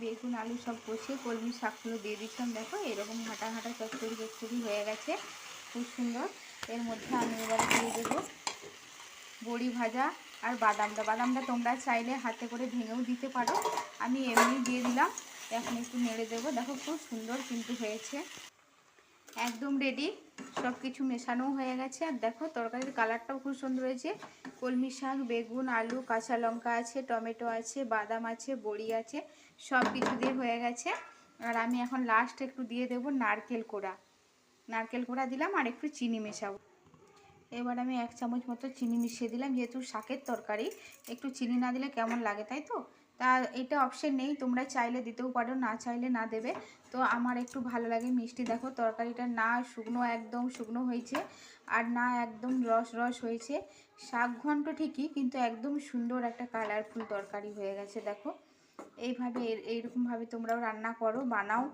বেগুন, আলু সব কষে কলমি শাকগুলো দিয়ে দিচ্ছিলাম। দেখো, এরকম হাঁটা হাঁটা চচ্চড়ি চচ্চড়ি হয়ে গেছে। খুব সুন্দর। এর মধ্যে আমি এবার দিয়ে দেবো বড়ি ভাজা আর বাদামটা। বাদামটা তোমরা চাইলে হাতে করে ভেঙেও দিতে পারো। আমি এমনি দিয়ে দিলাম। এখন একটু নেড়ে দেবো। দেখো, খুব সুন্দর কিন্তু হয়েছে। একদম রেডি সব কিছু মেশানো হয়ে গেছে। আর দেখো, তরকারির কালারটাও খুব সুন্দর হয়েছে। কলমি শাক, বেগুন, আলু, কাঁচা লঙ্কা আছে, টমেটো আছে, বাদাম আছে, বড়ি আছে সব কিছু দিয়ে হয়ে গেছে। আর আমি এখন লাস্ট একটু দিয়ে দেবো নারকেল কোড়া। নারকেল কোড়া দিলাম আর একটু চিনি মেশাবো। এবার আমি এক চামচ মতো চিনি মিশিয়ে দিলাম, যেহেতু শাকের তরকারি, একটু চিনি না দিলে কেমন লাগে তাই তো? তা এটা অপশন নেই, তোমরা চাইলে দিতেও পারো, না চাইলে না দেবে। তো আমার একটু ভালো লাগে মিষ্টি, দেখো তরকারিটা না শুকনো, একদম শুকনো হয়েছে আর না একদম রস রস হয়েছে। শাক ঘন্ট ঠিকই, কিন্তু একদম সুন্দর একটা কালারফুল তরকারি হয়ে গেছে, দেখো। এইভাবে এইরকমভাবে তোমরাও রান্না করো, বানাও,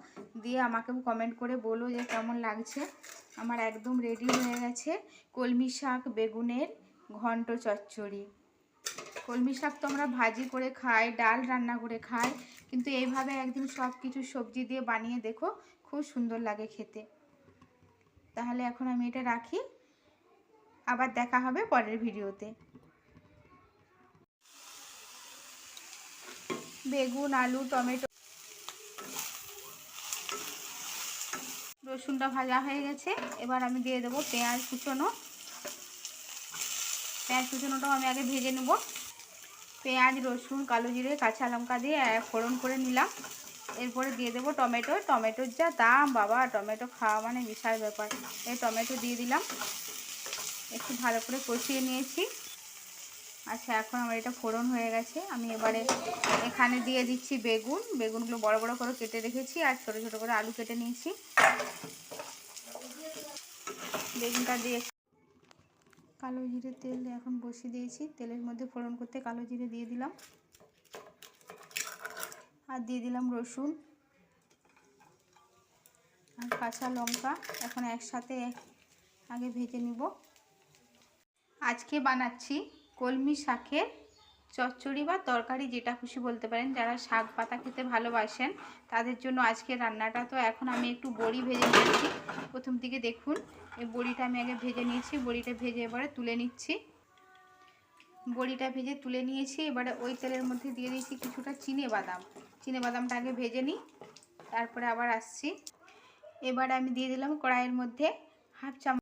দিয়ে আমাকেও কমেন্ট করে বলো যে কেমন লাগছে। আমার একদম রেডি হয়ে গেছে। কলমি শাক, বেগুনের ঘন্ট, চচ্চড়ি। কলমি শাক তো আমরা ভাজি করে খাই, ডাল রান্না করে খাই, কিন্তু এইভাবে একদিন সব কিছু সবজি দিয়ে বানিয়ে দেখো, খুব সুন্দর লাগে খেতে। তাহলে এখন আমি এটা রাখি, আবার দেখা হবে পরের ভিডিওতে। বেগুন, আলু, টমেটো। রসুনটা ভাজা হয়ে গেছে, এবার আমি দিয়ে দেবো পেঁয়াজ কুচোনো। পেঁয়াজ কুচোনোটাও আমি আগে ভেজে নেব। পেঁয়াজ, রসুন, কালো জিরে, কাঁচা লঙ্কা দিয়ে ফোড়ন করে নিলাম। এরপরে দিয়ে দেবো টমেটো। টমেটোর যা দাম, বাবা, টমেটো খাওয়া মানে বিশাল ব্যাপার। এই টমেটো দিয়ে দিলাম। একটু ভালো করে কষিয়ে নিয়েছি। আচ্ছা এখন আমার এটা ফোড়ন হয়ে গেছে। আমি এবারে এখানে দিয়ে দিচ্ছি বেগুন। বেগুনগুলো বড় বড় করে কেটে রেখেছি আর ছোট ছোট করে আলু কেটে নিয়েছি। বেগুনটা দিয়ে কালো জিরে তেল এখন বসিয়ে দিয়েছি। তেলের মধ্যে ফোড়ন করতে কালো জিরে দিয়ে দিলাম। আর দিয়ে দিলাম রসুন আর কাঁচা লঙ্কা। এখন একসাথে এক- আগে ভেজে নিব। আজকে বানাচ্ছি কলমি শাকের চচ্চড়ি বা তরকারি যেটা খুশি বলতে পারেন, যারা শাক পাতা খেতে ভালোবাসেন, তাদের জন্য আজকে রান্নাটা তো এখন আমি একটু বড়ি ভেজে নিয়েছি। প্রথম দিকে দেখুন, এই বড়িটা আমি আগে ভেজে নিয়েছি, বড়িটা ভেজে এবারে তুলে নিচ্ছি। বড়িটা ভেজে তুলে নিয়েছি, এবারে ওই তেলের মধ্যে দিয়ে দিয়েছি কিছুটা চিনে বাদাম। চিনে বাদামটা আগে ভেজে নিই, তারপরে আবার আসছি। এবারে আমি দিয়ে দিলাম কড়াইয়ের মধ্যে হাফ চামচ